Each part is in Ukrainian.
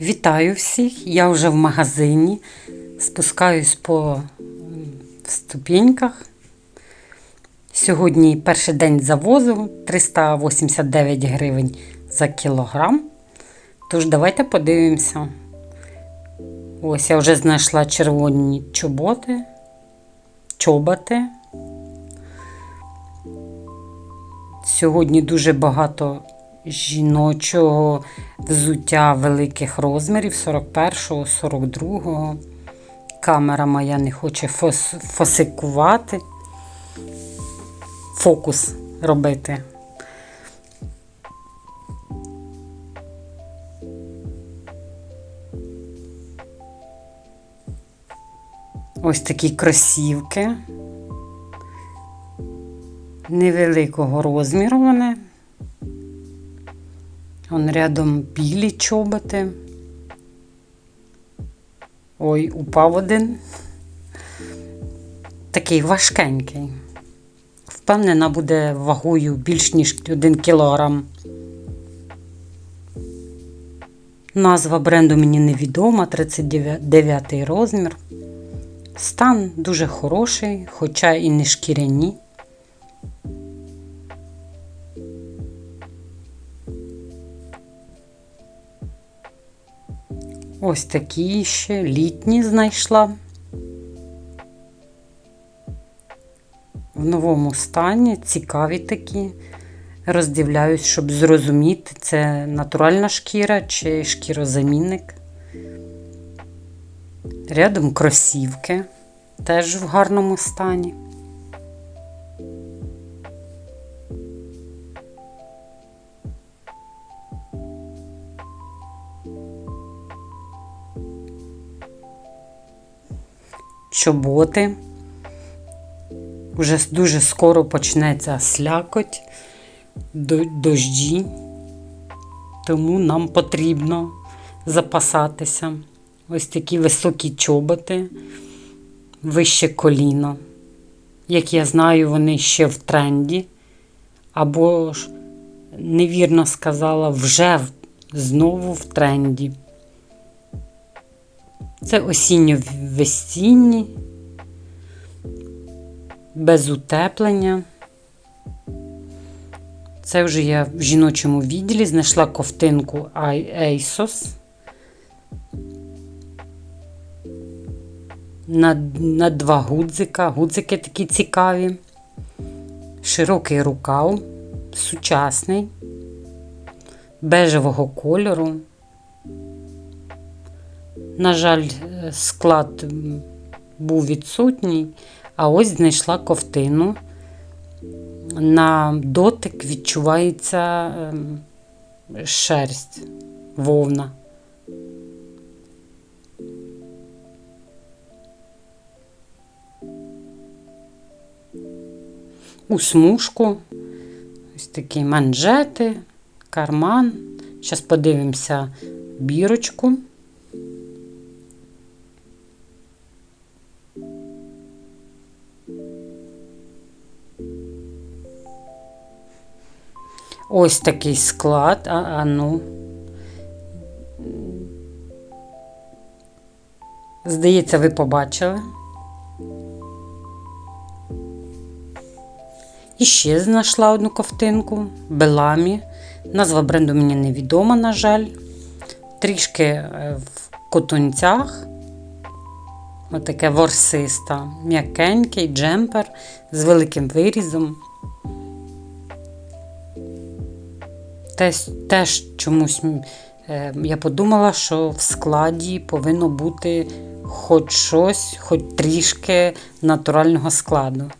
Вітаю всіх! Я вже в магазині. Спускаюсь по ступеньках. Сьогодні перший день завозу 389 гривень за кілограм. Тож, давайте подивимося. Ось я вже знайшла червоні чоботи, чоботи. Сьогодні дуже багато жіночого взуття великих розмірів 41-го, 42-го. Камера моя не хоче фос фосикувати, фокус робити. Ось такі кросівки. Невеликого розміру вони. Он рядом білі чоботи. Ой, упав один. Такий важкенький. Впевнена, буде вагою більш ніж 1 кілограм. Назва бренду мені невідома, 39 розмір. Стан дуже хороший, хоча і не шкіряні. Ось такі ще літні знайшла. В новому стані, цікаві такі. Роздивляюсь, щоб зрозуміти, це натуральна шкіра чи шкірозамінник. Рядом кросівки, теж в гарному стані. Чоботи. Уже дуже скоро почнеться слякоть, дожді, тому нам потрібно запасатися. Ось такі високі чоботи, вище коліно. Як я знаю, вони ще в тренді. Або ж, невірно сказала, вже знову в тренді. Це осінньо-весінні, без утеплення. Це вже я в жіночому відділі знайшла ковтинку ASOS. На, на два гудзика. Гудзики такі цікаві. Широкий рукав, сучасний, бежевого кольору. На жаль, склад був відсутній, а ось знайшла ковтину. На дотик відчувається ем, шерсть, вовна. У смужку, ось такі манжети, карман. Зараз подивимося бірочку. Ось такий склад, а, а ну. Здається, ви побачили. І ще знайшла одну ковтинку Беламі. Назва бренду мені невідома, на жаль. Трішки е, в котунцях. Отаке ворсиста, м'якенький джемпер з великим вирізом. Теж, теж чомусь е, я подумала, що в складі повинно бути хоч щось, хоч трішки натурального складу.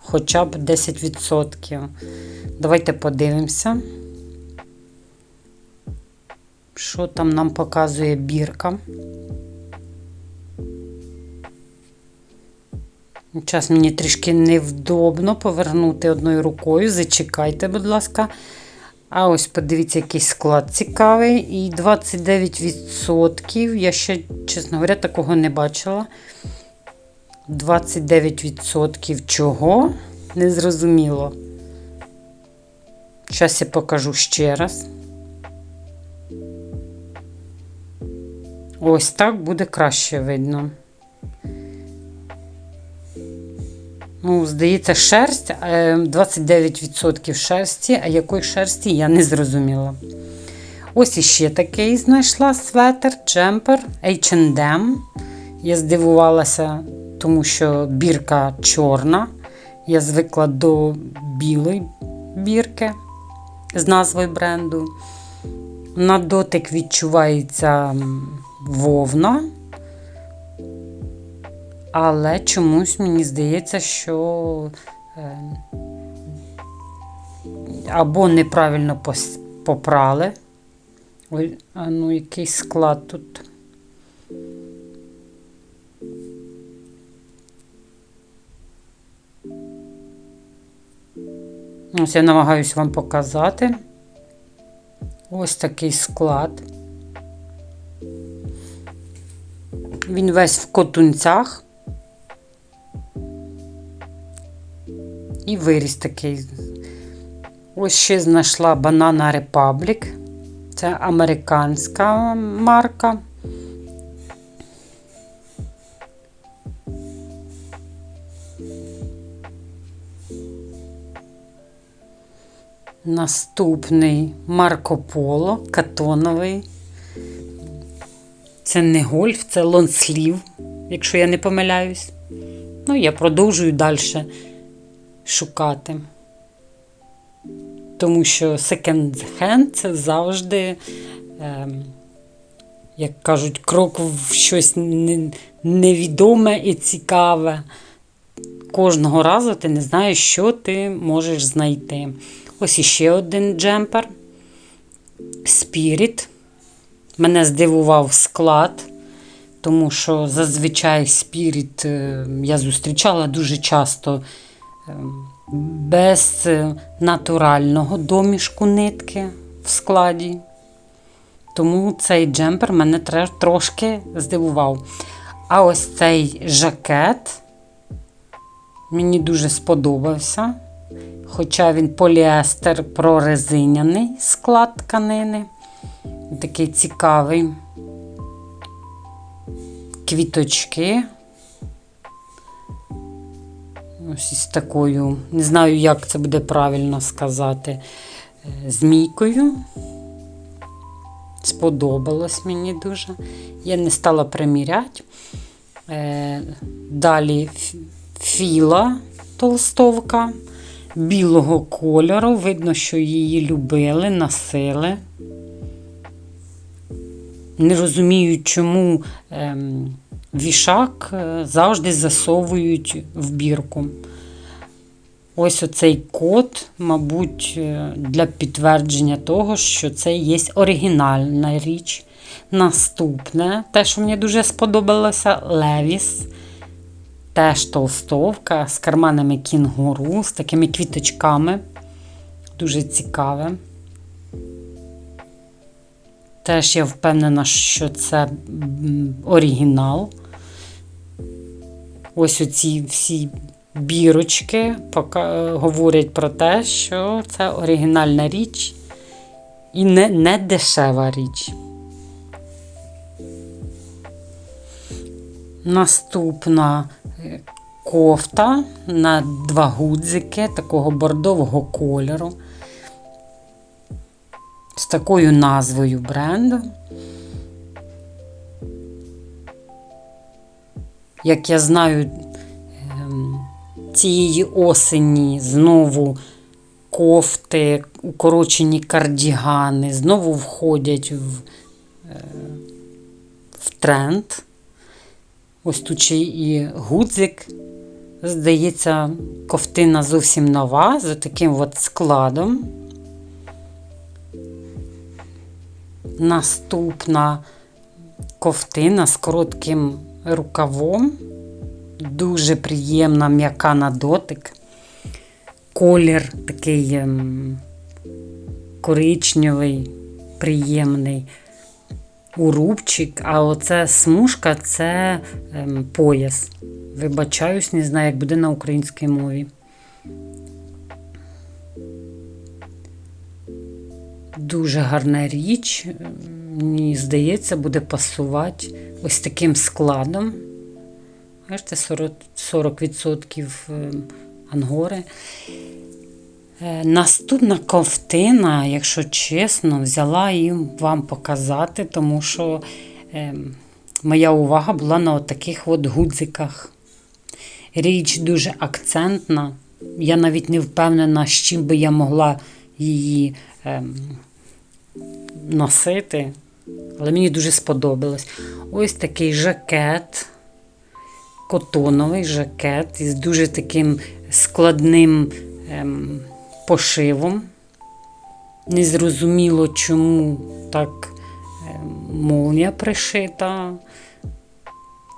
Хоча б 10%. Давайте подивимося, що там нам показує бірка. Зараз мені трішки невдобно повернути одною рукою. Зачекайте, будь ласка. А ось подивіться, який склад цікавий. І 29%. Я ще, чесно говоря, такого не бачила. 29% чого? Незрозуміло. Зараз я покажу ще раз. Ось так буде краще видно. Ну, здається, шерсть, е, 29% шерсті, а якої шерсті я не зрозуміла. Ось іще такий знайшла светр, джемпер H&M. Я здивувалася, тому що бірка чорна. Я звикла до білої бірки з назвою бренду. На дотик відчувається вовна. Але чомусь мені здається, що е, або неправильно попрали. Ой, а ну який склад тут. Ось я намагаюся вам показати. Ось такий склад. Він весь в котунцях. І виріс такий. Ось ще знайшла Banana Republic. Це американська марка. Наступний Марко Поло, катоновий. Це не гольф, це лонслів, якщо я не помиляюсь. Ну, я продовжую далі шукати. Тому що секонд-хенд це завжди, ем, як кажуть, крок в щось не- невідоме і цікаве. Кожного разу ти не знаєш, що ти можеш знайти. Ось іще один джемпер. Spirit. Мене здивував склад, тому що зазвичай Spirit е, я зустрічала дуже часто е, без е, натурального домішку нитки в складі. Тому цей джемпер мене трошки здивував. А ось цей жакет мені дуже сподобався. Хоча він поліестер прорезиняний склад тканини. Такий цікавий. Квіточки. Ось із такою, не знаю, як це буде правильно сказати, е, змійкою. Сподобалось мені дуже. Я не стала приміряти. Е, Далі філа толстовка білого кольору. Видно, що її любили, носили. Не розумію, чому ем, вішак е, завжди засовують в бірку. Ось оцей код, мабуть, е, для підтвердження того, що це є оригінальна річ. Наступне, те, що мені дуже сподобалося, Левіс. Теж толстовка з карманами кінгуру, з такими квіточками. Дуже цікаве. Теж я впевнена, що це оригінал. Ось оці всі бірочки е, говорять про те, що це оригінальна річ і не, не дешева річ. Наступна е, кофта на два гудзики такого бордового кольору. З такою назвою бренду. Як я знаю, ем, цієї осені знову кофти, укорочені кардігани, знову входять в, е, в тренд. Ось тут ще і гудзик. Здається, ковтина зовсім нова, з таким от складом. Наступна ковтина з коротким рукавом. Дуже приємна, м'яка на дотик. Колір такий ем, коричневий, приємний урубчик, а оце смужка це ем, пояс. Вибачаюсь, не знаю, як буде на українській мові. Дуже гарна річ. Ем, мені здається, буде пасувати ось таким складом. Бачите, 40%, 40% е, ангори. Е, Наступна ковтина, якщо чесно, взяла її вам показати, тому що е, моя увага була на таких от гудзиках. Річ дуже акцентна. Я навіть не впевнена, з чим би я могла її е, носити. Але мені дуже сподобалось. Ось такий жакет, котоновий жакет із дуже таким складним ем, пошивом. Незрозуміло, чому так ем, молнія пришита,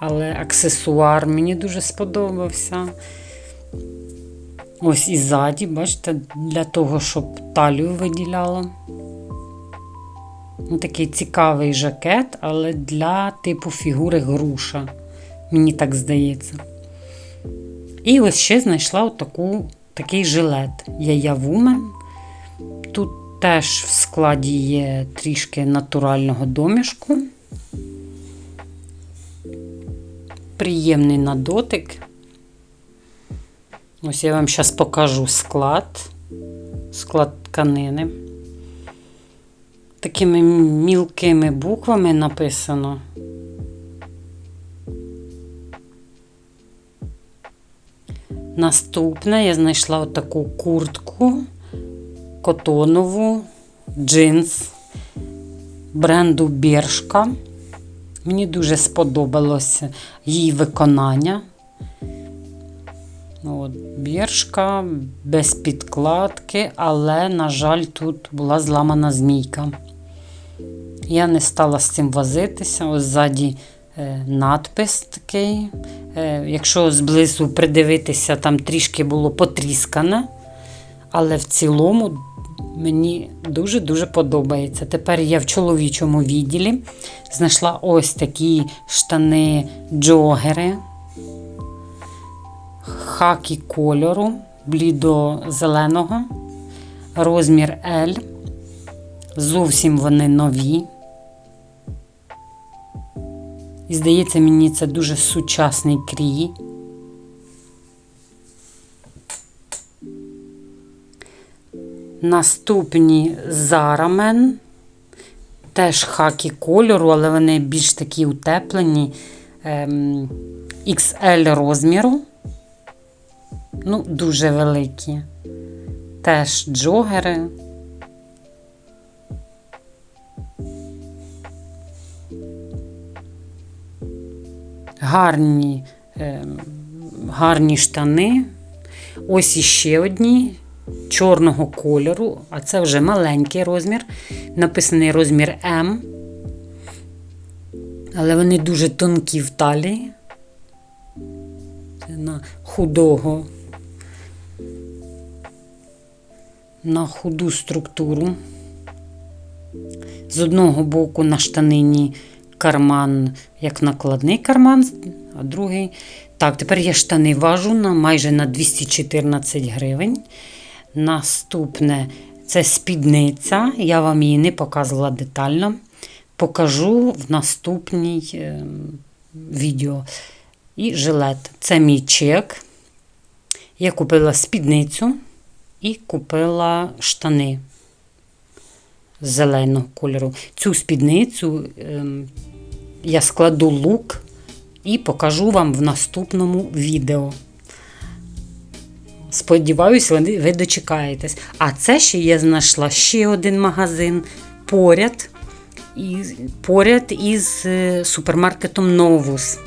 але аксесуар мені дуже сподобався. Ось і ззаді, бачите, для того, щоб талію виділяло. Ну, Такий цікавий жакет, але для типу фігури груша. Мені так здається. І ось ще знайшла отаку, такий жилет Яя Woman. Тут теж в складі є трішки натурального домішку. Приємний на дотик. Ось я вам зараз покажу склад, склад тканини. Такими мілкими буквами написано. Наступне я знайшла отаку куртку котонову, джинс бренду Бершка. Мені дуже сподобалося її виконання. От, Біршка без підкладки, але, на жаль, тут була зламана змійка. Я не стала з цим возитися. Ось ззаді е, надпис такий. Е, якщо зблизу придивитися, там трішки було потріскане. Але в цілому мені дуже-дуже подобається. Тепер я в чоловічому відділі знайшла ось такі штани джогери хакі кольору, блідо-зеленого, розмір L. Зовсім вони нові. І здається, мені це дуже сучасний крій. Наступні зарамен. Теж хакі кольору, але вони більш такі утеплені. Ем, XL розміру. Ну, дуже великі. Теж джогери. Гарні, е, гарні штани. Ось іще одні чорного кольору, а це вже маленький розмір. Написаний розмір М. Але вони дуже тонкі в талії. Це на худого на худу структуру. З одного боку на штанині карман, як накладний карман, а другий. Так, тепер я штани важу на майже на 214 гривень. Наступне це спідниця. Я вам її не показувала детально. Покажу в наступній е, відео. І жилет. Це мій чек. Я купила спідницю і купила штани зеленого кольору. Цю спідницю ем, я складу лук і покажу вам в наступному відео. Сподіваюсь, ви, ви дочекаєтесь. А це ще я знайшла ще один магазин поряд, і, поряд із е, супермаркетом Новус.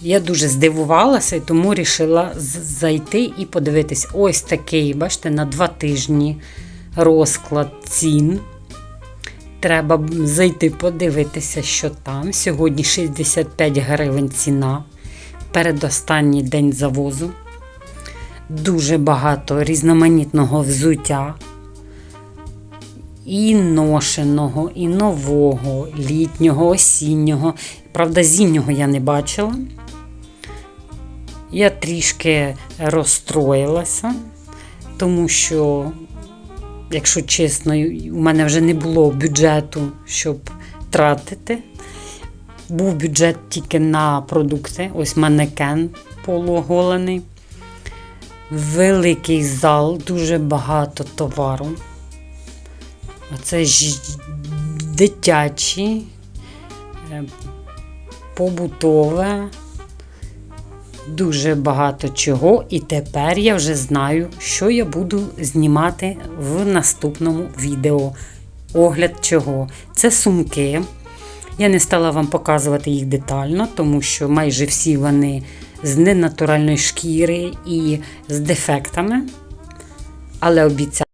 Я дуже здивувалася тому вирішила зайти і подивитись. Ось такий, бачите, на два тижні розклад цін. Треба зайти подивитися, що там. Сьогодні 65 гривень ціна. Передостанній день завозу. Дуже багато різноманітного взуття. І ношеного, і нового, літнього, осіннього. Правда, зімнього я не бачила. Я трішки розстроїлася, тому що якщо чесно, у мене вже не було бюджету, щоб тратити. Був бюджет тільки на продукти. Ось манекен полуоголений. Великий зал, дуже багато товару. Оце ж дитячі, е, побутове, дуже багато чого. І тепер я вже знаю, що я буду знімати в наступному відео. Огляд чого. Це сумки. Я не стала вам показувати їх детально, тому що майже всі вони з ненатуральної шкіри і з дефектами. Але обіцяю.